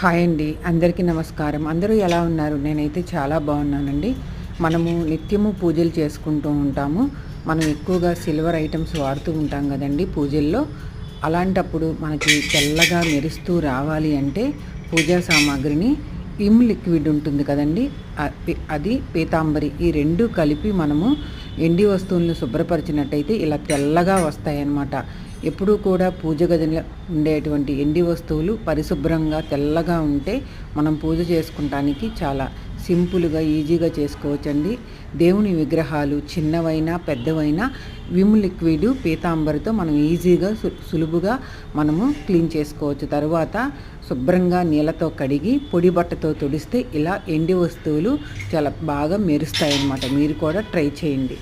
Hi అండి. అందరికీ నమస్కారం. అందరూ ఎలా ఉన్నారు? నేనైతే చాలా బాగున్నానండి. మనము నిత్యము పూజలు చేసుకుంటూ ఉంటాము. మనం ఎక్కువగా సిల్వర్ ఐటమ్స్ వాడుతూ ఉంటాం కదండి పూజల్లో. అలాంటప్పుడు మనకి తెల్లగా మెరుస్తూ రావాలి అంటే పూజా సామాగ్రిని ఇమ్ లిక్విడ్ ఉంటుంది కదండి. అది పీతాంబరి. ఈ రెండు కలిపి మనము ఎండి వస్తువులను శుభ్రపరిచినట్టయితే ఇలా తెల్లగా వస్తాయన్నమాట. ఎప్పుడూ కూడా పూజ గదిలో ఉండేటువంటి ఎండి వస్తువులు పరిశుభ్రంగా తెల్లగా ఉంటే మనం పూజ చేసుకుంటానికి చాలా సింపుల్గా ఈజీగా చేసుకోవచ్చండి. దేవుని విగ్రహాలు చిన్నవైనా పెద్దవైనా విమ్ లిక్విడ్ పీతాంబరితో మనం ఈజీగా సులువుగా మనము క్లీన్ చేసుకోవచ్చు. తర్వాత శుభ్రంగా నీళ్ళతో కడిగి పొడి బట్టతో తుడిస్తే ఇలా ఎండి వస్తువులు చాలా బాగా మెరుస్తాయి అన్నమాట మీరు కూడా ట్రై చేయండి.